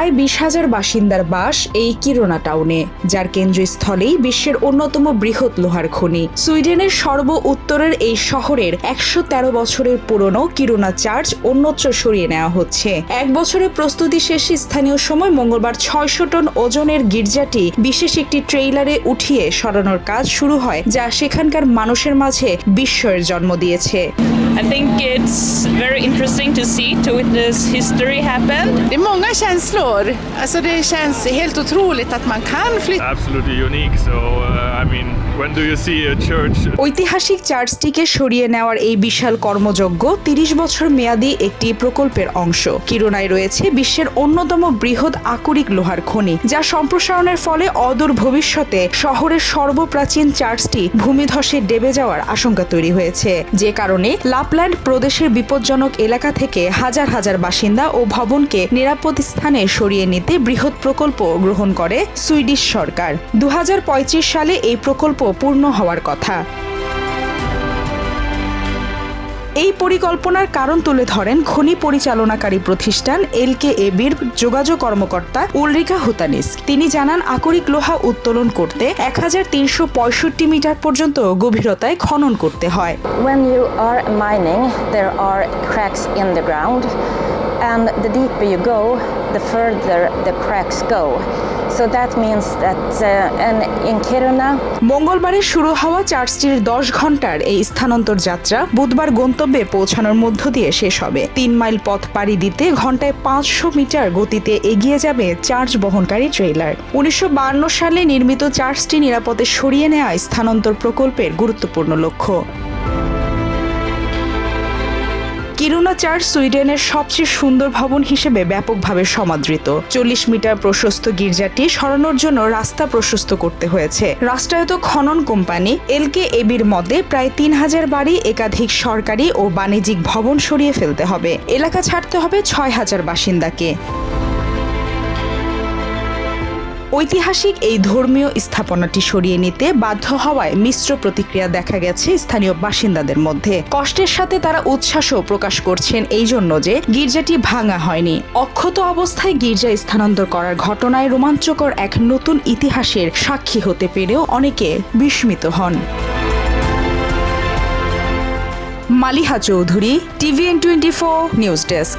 প্রায় বিশ হাজার বাসিন্দার বাস এই কিরোনা টাউনে যার কেন্দ্রস্থলেই বিশ্বের অন্যতম বৃহৎ লোহার খনি সুইডেনের সর্ব উত্তরের এই শহরের একশো তেরো বছরের পুরনো কিরোনা চার্চ অন্যত্র সরিয়ে নেওয়া হচ্ছে এক বছরের প্রস্তুতি শেষে স্থানীয় সময় মঙ্গলবার ছয়শো টন ওজনের গির্জাটি বিশেষ একটি ট্রেইলারে উঠিয়ে সরানোর কাজ শুরু হয় যা সেখানকার মানুষের মাঝে বিস্ময়ের জন্ম দিয়েছে I think it's very interesting to see, to witness history happen. Det är många känslor. Alltså det känns helt otroligt att man kan flytta. absolutely unique. So, uh, eh, I mean, ঐতিহাসিক চার্চটিকে সরিয়ে নেওয়ার এই বিশাল কর্মযজ্ঞ তিরিশ বছর মেয়াদী একটি প্রকল্পের অংশ। কিরোনায় রয়েছে বিশ্বের অন্যতম বৃহৎ আকরিক লোহার খনি, যা সম্প্রসারণের ফলে অদূর ভবিষ্যতে শহরের সর্বপ্রাচীন চার্চটি ভূমিধসে ডেবে যাওয়ার আশঙ্কা তৈরি হয়েছে। যে কারণে লাপল্যান্ড প্রদেশের বিপজ্জনক এলাকা থেকে হাজার হাজার বাসিন্দা ও ভবনকে নিরাপদ স্থানে সরিয়ে নিতে বৃহৎ প্রকল্প গ্রহণ করে সুইডিশ সরকার। দু হাজার পঁয়ত্রিশ সালে এই প্রকল্প পূর্ণ হওয়ার কথা। এই পরিকল্পনার কারণ তুলে ধরেন খনি পরিচালনাকারী প্রতিষ্ঠান এল এলকে এবির যোগাযোগ কর্মকর্তা উলরিকা হুতানিস। তিনি জানান, আকরিক লোহা উত্তোলন করতে এক হাজার তিনশো পঁয়ষট্টি মিটার পর্যন্ত গভীরতায় খনন করতে হয়. Uh, মঙ্গলবারে শুরু হওয়া চার্চটির দশ ঘণ্টার এই স্থানান্তর যাত্রা বুধবার গন্তব্যে পৌঁছানোর মধ্য দিয়ে শেষ হবে। তিন মাইল পথ পাড়ি দিতে ঘন্টায় পাঁচশো মিটার গতিতে এগিয়ে যাবে চার্জ বহনকারী ট্রেলার উনিশশো সালে নির্মিত চার্চটি নিরাপদে সরিয়ে নেওয়া স্থানান্তর প্রকল্পের গুরুত্বপূর্ণ লক্ষ্য। কিরুনা চার্চ সুইডেনের সবচেয়ে সুন্দর ভবন হিসেবে ব্যাপকভাবে সমাদৃত। চল্লিশ মিটার প্রশস্ত গির্জাটি সরানোর জন্য রাস্তা প্রশস্ত করতে হয়েছে। রাষ্ট্রায়ত্ত খনন কোম্পানি এলকে এবির মতে প্রায় তিন হাজার বাড়ি একাধিক সরকারি ও বাণিজ্যিক ভবন সরিয়ে ফেলতে হবে। এলাকা ছাড়তে হবে ছয় হাজার বাসিন্দাকে। ঐতিহাসিক এই ধর্মীয় স্থাপনাটি সরিয়ে নিতে বাধ্য হওয়ায় মিশ্র প্রতিক্রিয়া দেখা গেছে স্থানীয় বাসিন্দাদের মধ্যে। কষ্টের সাথে তারা উচ্ছ্বাসও প্রকাশ করছেন এই জন্য যে গির্জাটি ভাঙা হয়নি। অক্ষত অবস্থায় গির্জা স্থানান্তর করার ঘটনায় রোমাঞ্চকর এক নতুন ইতিহাসের সাক্ষী হতে পেরেও অনেকে বিস্মিত হন। Maliha Chowdhury, TVN twenty four news desk.